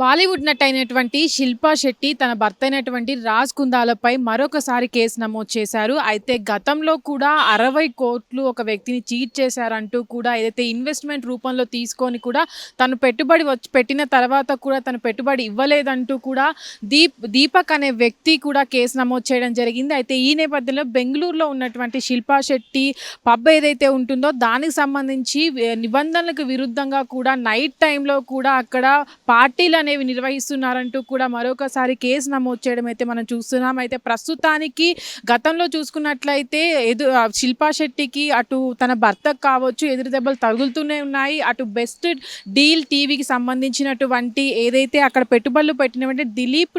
బాలీవుడ్ నట్ అయినటువంటి శిల్పా శెట్టి తన భర్త అయినటువంటి రాజ్ కుందాలపై మరొకసారి కేసు నమోదు చేశారు. అయితే గతంలో కూడా అరవై కోట్లు ఒక వ్యక్తిని చీట్ చేశారంటూ కూడా ఏదైతే ఇన్వెస్ట్మెంట్ రూపంలో తీసుకొని కూడా తను పెట్టుబడి వచ్చి పెట్టిన తర్వాత కూడా తను పెట్టుబడి ఇవ్వలేదంటూ కూడా దీప్ దీపక్ అనే వ్యక్తి కూడా కేసు నమోదు చేయడం జరిగింది. అయితే ఈ నేపథ్యంలో బెంగళూరులో ఉన్నటువంటి శిల్పా శెట్టి పబ్ ఏదైతే ఉంటుందో దానికి సంబంధించి నిబంధనలకు విరుద్ధంగా కూడా నైట్ టైంలో కూడా అక్కడ పార్టీల అనేవి నిర్వహిస్తున్నారంటూ కూడా మరొకసారి కేసు నమోదు చేయడం అయితే మనం చూస్తున్నాం. అయితే ప్రస్తుతానికి గతంలో చూసుకున్నట్లయితే ఎదు శిల్పా శెట్టికి అటు తన భర్తకు కావచ్చు ఎదురు దెబ్బలు తగులుతూనే ఉన్నాయి. అటు బెస్ట్ డీల్ టీవీకి సంబంధించినటువంటి ఏదైతే అక్కడ పెట్టుబడులు పెట్టినటువంటి దిలీప్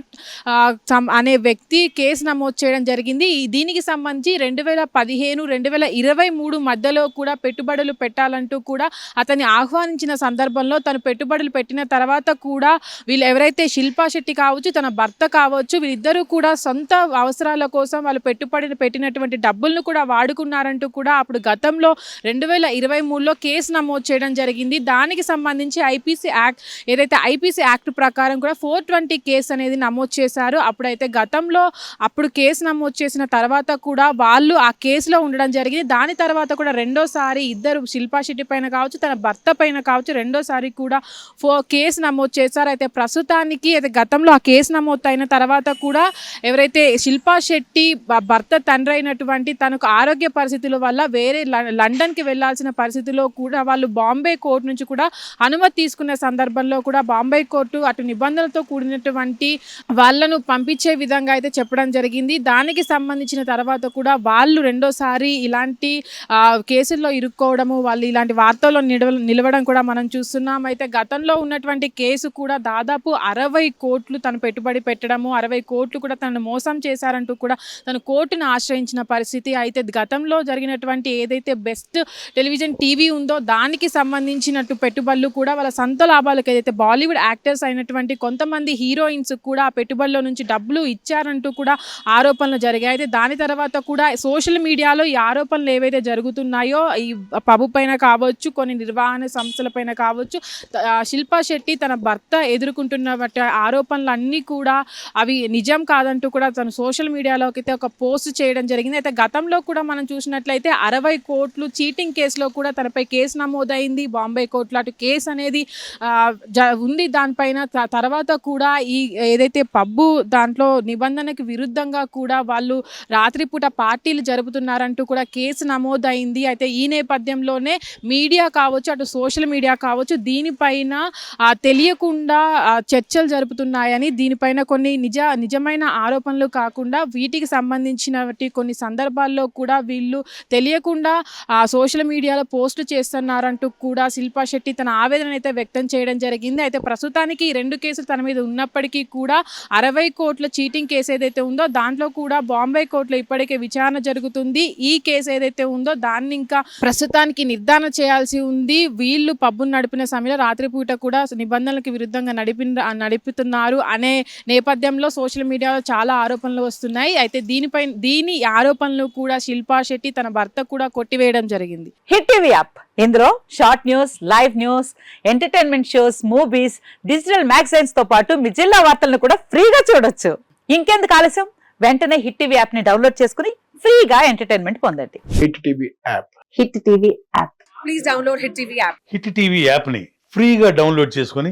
సం- అనే వ్యక్తి కేసు నమోదు చేయడం జరిగింది. దీనికి సంబంధించి రెండు వేల పదిహేను రెండు వేల ఇరవై మూడు మధ్యలో కూడా పెట్టుబడులు పెట్టాలంటూ కూడా అతన్ని ఆహ్వానించిన సందర్భంలో తను పెట్టుబడులు పెట్టిన తర్వాత కూడా వీళ్ళు ఎవరైతే శిల్పా శెట్టి కావచ్చు తన భర్త కావచ్చు వీళ్ళిద్దరూ కూడా సొంత అవసరాల కోసం వాళ్ళు పెట్టుబడి పెట్టినటువంటి డబ్బులను కూడా వాడుకున్నారంటూ కూడా అప్పుడు గతంలో రెండు వేల ఇరవై మూడులో కేసు నమోదు చేయడం జరిగింది. దానికి సంబంధించి ఐపీసీ యాక్ట్ ఏదైతే ఐపీసీ యాక్ట్ ప్రకారం కూడా ఫోర్ ట్వంటీ కేసు అనేది నమోదు చేశారు. అప్పుడైతే గతంలో అప్పుడు కేసు నమోదు చేసిన తర్వాత కూడా వాళ్ళు ఆ కేసులో ఉండడం జరిగింది. దాని తర్వాత కూడా రెండోసారి ఇద్దరు శిల్పా శెట్టి పైన కావచ్చు తన భర్త పైన కావచ్చు రెండోసారి కూడా ఫో కేసు నమోదు చేశారు. అయితే ప్రస్తుతానికి అయితే గతంలో ఆ కేసు నమోదు అయిన తర్వాత కూడా ఎవరైతే శిల్పా శెట్టి భర్త తండ్రి అయినటువంటి తనకు ఆరోగ్య పరిస్థితుల వల్ల వేరే ల- లండన్కి వెళ్ళాల్సిన పరిస్థితిలో కూడా వాళ్ళు బాంబే కోర్టు నుంచి కూడా అనుమతి తీసుకున్న సందర్భంలో కూడా బాంబే కోర్టు అటు నిబంధనలతో కూడినటువంటి వాళ్ళను పంపించే విధంగా అయితే చెప్పడం జరిగింది. దానికి సంబంధించిన తర్వాత కూడా వాళ్ళు రెండోసారి ఇలాంటి కేసుల్లో ఇరుక్కోవడము వాళ్ళు ఇలాంటి వార్తల్లో నిలవడం కూడా మనం చూస్తున్నాం. అయితే గతంలో ఉన్నటువంటి కేసు కూడా దాదాపు అరవై కోట్లు తను పెట్టుబడి పెట్టడము అరవై కోట్లు కూడా తనను మోసం చేశారంటూ కూడా తను కోర్టును ఆశ్రయించిన పరిస్థితి. అయితే గతంలో జరిగినటువంటి ఏదైతే బెస్ట్ టెలివిజన్ టీవీ ఉందో దానికి సంబంధించినట్టు పెట్టుబడులు కూడా వాళ్ళ సొంత లాభాలకు ఏదైతే బాలీవుడ్ యాక్టర్స్ అయినటువంటి కొంతమంది హీరోయిన్స్ కూడా ఆ పెట్టుబడిలో నుంచి డబ్బులు ఇచ్చారంటూ కూడా ఆరోపణలు జరిగాయి. అయితే దాని తర్వాత కూడా సోషల్ మీడియాలో ఈ ఆరోపణలు ఏవైతే జరుగుతున్నాయో ఈ పబు పైన కావచ్చు కొన్ని నిర్వహణ సంస్థల పైన కావచ్చు శిల్పా శెట్టి తన భర్త ఎదుర్కొంటున్న వాటి ఆరోపణలు అన్నీ కూడా అవి నిజం కాదంటూ కూడా తను సోషల్ మీడియాలోకి అయితే ఒక పోస్ట్ చేయడం జరిగింది. అయితే గతంలో కూడా మనం చూసినట్లయితే అరవై కోట్లు చీటింగ్ కేసులో కూడా తనపై కేసు నమోదైంది. బాంబే కోర్టులో అటు కేసు అనేది జ- ఉంది. దానిపైన తర్వాత కూడా ఈ ఏదైతే పబ్బు దాంట్లో నిబంధనకి విరుద్ధంగా కూడా వాళ్ళు రాత్రిపూట పార్టీలు జరుపుతున్నారంటూ కూడా కేసు నమోదైంది. అయితే ఈ నేపథ్యంలోనే మీడియా కావచ్చు అటు సోషల్ మీడియా కావచ్చు దీనిపైన తెలియకుండా చర్చలు జరుపుతున్నాయని దీనిపైన కొన్ని నిజ నిజమైన ఆరోపణలు కాకుండా వీటికి సంబంధించిన కొన్ని సందర్భాల్లో కూడా వీళ్ళు తెలియకుండా సోషల్ మీడియాలో పోస్ట్ చేస్తున్నారంటూ కూడా శిల్పా శెట్టి తన ఆవేదన అయితే వ్యక్తం చేయడం జరిగింది. అయితే ప్రస్తుతానికి ఈ రెండు కేసులు తన మీద ఉన్నప్పటికీ కూడా అరవై కోట్ల చీటింగ్ కేసు ఏదైతే ఉందో దాంట్లో కూడా బాంబే కోర్టులో ఇప్పటికే విచారణ జరుగుతుంది. ఈ కేసు ఏదైతే ఉందో దాన్ని ఇంకా ప్రస్తుతానికి నిర్ధారణ చేయాల్సి ఉంది. వీళ్ళు పబ్బును నడిపిన సమయంలో రాత్రిపూట కూడా నిబంధనలకు విరుద్ధంగా నడిపి నడుపుతున్నారు అనే నేపథ్యంలో సోషల్ మీడియాలో చాలా ఆరోపణలు వస్తున్నాయి. అయితే దీనిపై దీని ఆరోపణలు కూడా శిల్పా శెట్టి తన భర్త కూడా కొట్టివేయడం జరిగింది. Hit TV app. ఇందులో short news live news entertainment shows movies digital మ్యాగజైన్స్తో పాటు మీ జిల్లా వార్తలను కూడా ఫ్రీగా చూడొచ్చు. ఇంకెందుకు ఆలస్యం? వెంటనే హిట్ టీవీ యాప్ని డౌన్లోడ్ చేసుకుని ఫ్రీగా ఎంటర్టైన్మెంట్ పొందండి. Hit TV app. Hit TV app. Hit TV యాప్ని ఫ్రీగా డౌన్లోడ్ చేసుకొని